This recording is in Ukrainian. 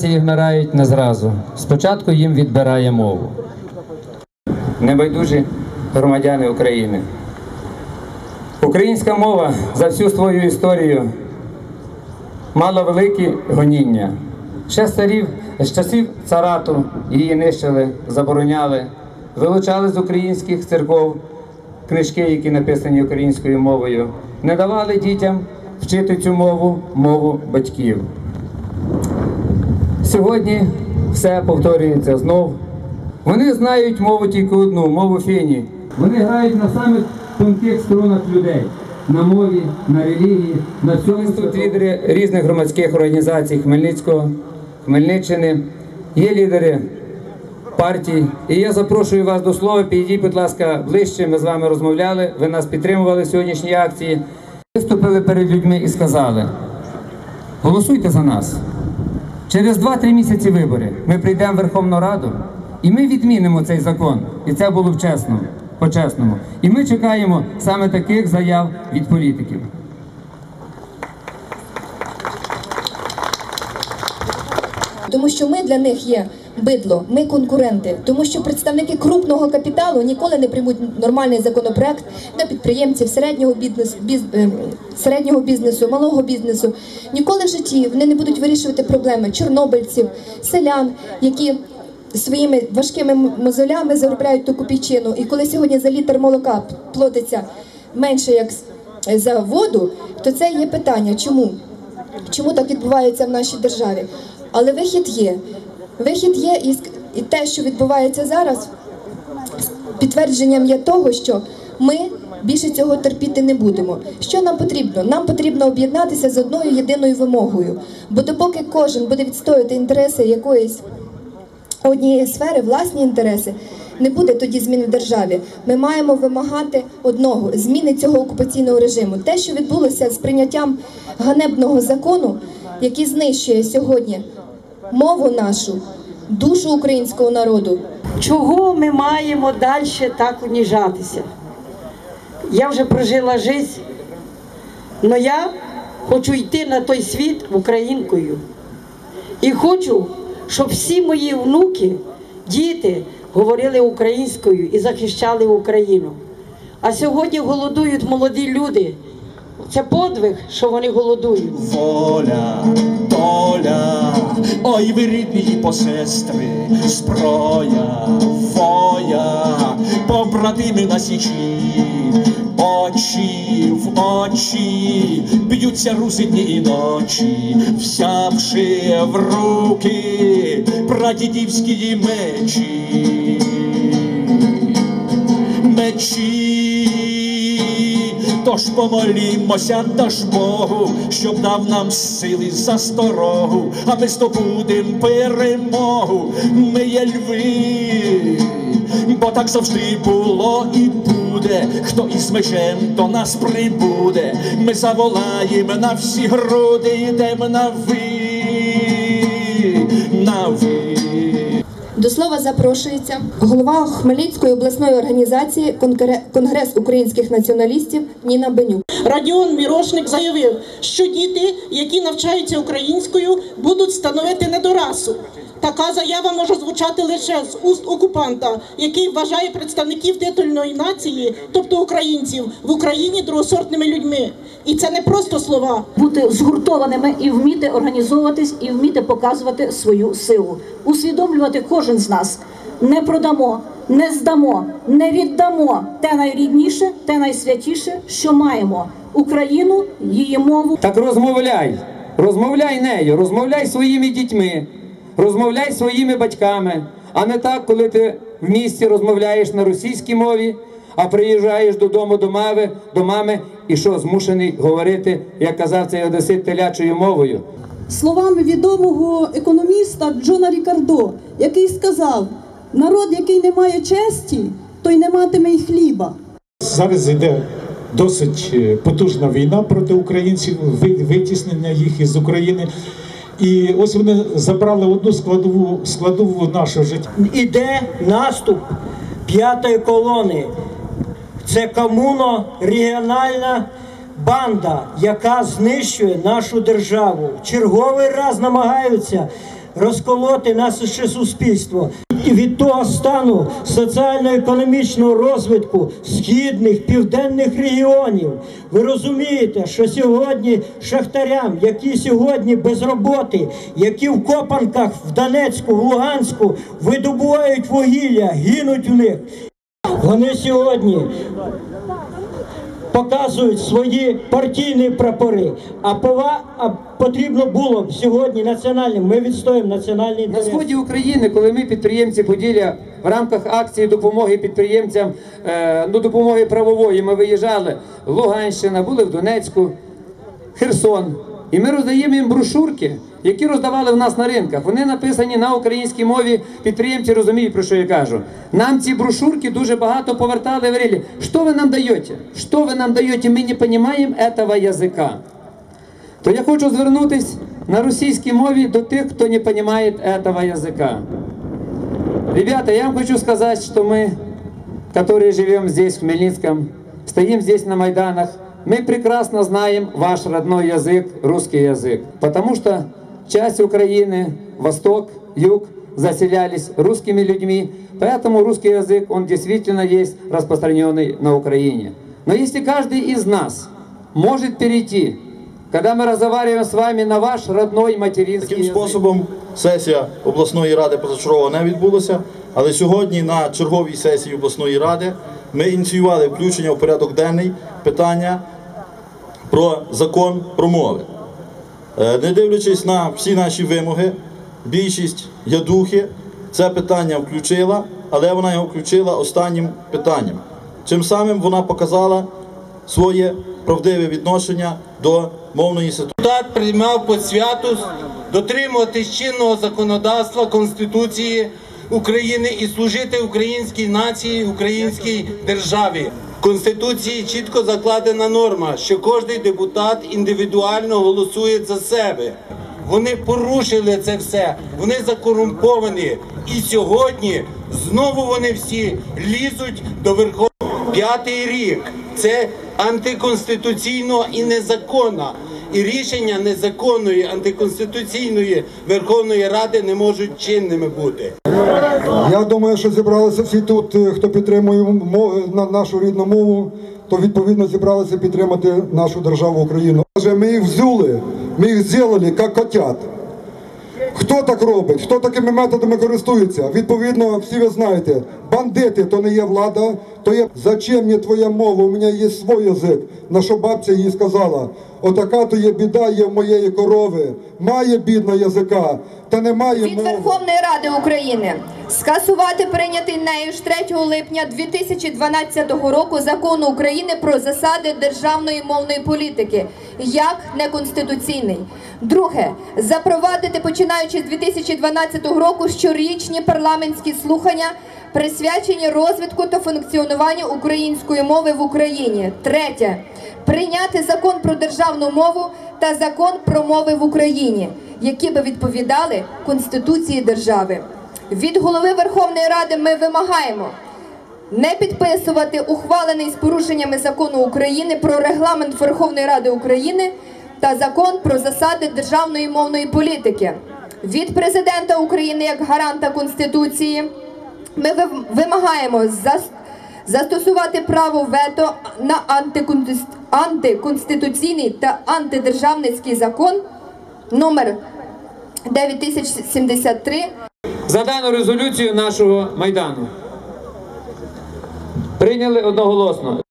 нації вмирають не зразу. Спочатку їм відбирає мову. Небайдужі громадяни України. Українська мова за всю свою історію мала великі гоніння. Ще з царів, з часів царату її нищили, забороняли, вилучали з українських церков книжки, які написані українською мовою, не давали дітям вчити цю мову, мову батьків. Сьогодні все повторюється знов. Вони знають мову тільки одну, мову фіні. Вони грають на самих тонких струнах людей. На мові, на релігії, на цьому тут лідери різних громадських організацій Хмельницького, Хмельниччини. Є лідери партій. І я запрошую вас до слова. Підійдіть, будь ласка, ближче. Ми з вами розмовляли. Ви нас підтримували в сьогоднішній акції. Виступили перед людьми і сказали: голосуйте за нас. Через 2-3 місяці вибори ми прийдемо в Верховну Раду і ми відмінимо цей закон. І це було б чесно, по-чесному. І ми чекаємо саме таких заяв від політиків. тому що ми для них є бидло, ми конкуренти, тому що представники крупного капіталу ніколи не приймуть нормальний законопроект для підприємців середнього бізнесу, біз, е, середнього бізнесу, малого бізнесу. Ніколи в житті вони не будуть вирішувати проблеми чорнобильців, селян, які своїми важкими мозолями заробляють ту копійчину. І коли сьогодні за літр молока платиться менше як за воду, то це є питання, чому? Чому так відбувається в нашій державі? Але вихід є. Вихід є, і, і те, що відбувається зараз, підтвердженням є того, що ми більше цього терпіти не будемо. Що нам потрібно? Нам потрібно об'єднатися з одною єдиною вимогою. Бо допоки кожен буде відстоювати інтереси якоїсь однієї сфери, власні інтереси, не буде тоді змін в державі. Ми маємо вимагати одного зміни цього окупаційного режиму. Те, що відбулося з прийняттям ганебного закону, який знищує сьогодні мову нашу, душу українського народу, Чого ми маємо далі так уніжатися? Я вже прожила життя, але я хочу йти на той світ українкою. І хочу, щоб всі мої внуки, діти говорили українською і захищали Україну. А сьогодні голодують молоді люди. Це подвиг, що вони голодують. Воля, доля, ой, ви рідні посестри, зброя, воя, побратими на січі, очі в очі, б'ються руси дні і ночі, взявши в руки прадідівські мечі. Мечі. Тож помолімося даж Богу, щоб дав нам сили за сторогу, а ми здобудем перемогу. Ми є льви, бо так завжди було і буде. Хто із мечем до нас прибуде, ми заволаємо на всі груди, йдемо на ви, на ви. До слова запрошується голова Хмельницької обласної організації «Конгре- Конгрес українських націоналістів Ніна Бенюк. Радіон Мірошник заявив, що діти, які навчаються українською, будуть становити недорасу. Така заява може звучати лише з уст окупанта, який вважає представників титульної нації, тобто українців, в Україні другосортними людьми. І це не просто слова. бути згуртованими і вміти організовуватись, і вміти показувати свою силу, усвідомлювати кожен з нас. Не продамо, не здамо, не віддамо те найрідніше, те найсвятіше, що маємо Україну, її мову. Так розмовляй, розмовляй нею, розмовляй своїми дітьми, розмовляй своїми батьками, а не так, коли ти в місті розмовляєш на російській мові, а приїжджаєш додому до мами, до мами і що змушений говорити, як казав цей одесит телячою мовою. словами відомого економіста Джона Рікардо, який сказав: народ, який не має честі, той не матиме й хліба. Зараз йде досить е, потужна війна проти українців, ви- витіснення їх із України. І ось вони забрали одну складову складову нашого життя. іде наступ п'ятої колони. Це комуно-регіональна банда, яка знищує нашу державу. Черговий раз намагаються розколоти наше суспільство. Від того стану соціально-економічного розвитку східних південних регіонів. Ви розумієте, що сьогодні шахтарям, які сьогодні без роботи, які в копанках в Донецьку, в Луганську видобувають вугілля, гинуть в них. Вони сьогодні показують свої партійні прапори. А пова а потрібно було б сьогодні національним. Ми відстоїмо національний На сході України, коли ми підприємці Поділля в рамках акції допомоги підприємцям, е, ну допомоги правової, ми виїжджали Луганщина, були в Донецьку, Херсон. І ми роздаємо їм брошурки, які роздавали в нас на ринках. Вони написані на українській мові. Підприємці розуміють, про що я кажу. Нам ці брошурки дуже багато повертали і говорили, що ви нам даєте? Що ви нам даєте? Ми не розуміємо цього язика. То я хочу звернутися на російській мові до тих, хто не розуміє цього язика. Ребята, я вам хочу сказать, что мы, которые живем здесь, в Хмельницком, стоим здесь на Майданах, мы прекрасно знаем ваш родной язык, русский язык. Потому что часть Украины, восток, юг, заселялись русскими людьми. Поэтому русский язык, он действительно есть распространенный на Украине. Но если каждый из нас может перейти, когда мы разговариваем с вами на ваш родной материнский Таким язык, способом сесія обласної ради позачергова не відбулася, але сьогодні на черговій сесії обласної ради ми ініціювали включення в порядок денний питання про закон про мови. Е, Не дивлячись на всі наші вимоги, більшість ядухи це питання включила, але вона його включила останнім питанням. Чим самим вона показала своє правдиве відношення до мовної ситуації. Депутат приймав по святу дотримуватись чинного законодавства Конституції України і служити українській нації, українській державі. Конституції чітко закладена норма, що кожен депутат індивідуально голосує за себе. Вони порушили це все, вони закорумповані. І сьогодні знову вони всі лізуть до Верховної П'ятий рік це антиконституційно і незаконно. І рішення незаконної антиконституційної Верховної Ради не можуть чинними бути. Я думаю, що зібралися всі тут, е, хто підтримує нашу рідну мову, то відповідно зібралися підтримати нашу державу Україну. Ми їх взяли, ми їх зробили, як котят. Хто так робить? Хто такими методами користується? Відповідно, всі ви знаєте, бандити то не є влада, то є зачем мені твоя мова? У мене є свій язик. На що бабця їй сказала? Отака то є біда, є в моєї корови. Має бідна язика, та немає від. Верховної Ради України скасувати прийнятий нею ж 3 липня 2012 року закону України про засади державної мовної політики як неконституційний. Друге, запровадити починаючи з 2012 року щорічні парламентські слухання, присвячені розвитку та функціонуванню української мови в Україні. Третє, прийняти закон про державну мову та закон про мови в Україні, які би відповідали Конституції держави. Від голови Верховної Ради ми вимагаємо не підписувати ухвалений з порушеннями закону України про регламент Верховної Ради України та закон про засади державної мовної політики. Від президента України як гаранта Конституції ми вимагаємо зас- застосувати право вето на антиконституційний та антидержавницький закон номер 9073 за дану резолюцію нашого майдану. Прийняли одноголосно.